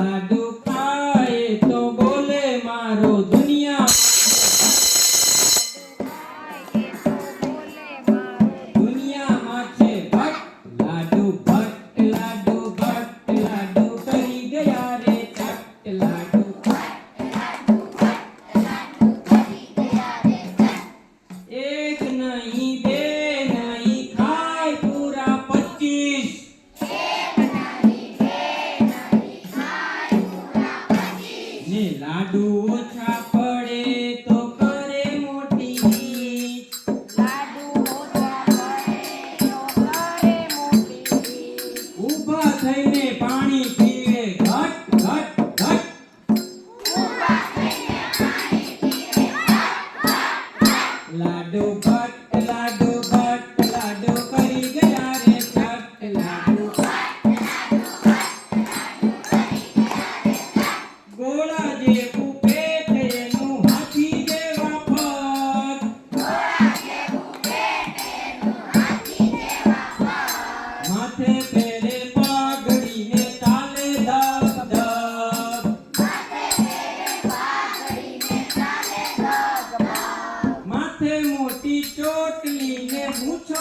માથા દુખાય તો બોલે મારો દુનિયા. થઈને પાણી પીવે ઘટ ઘટ ઘટ. લાડુ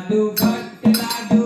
do, what can I do?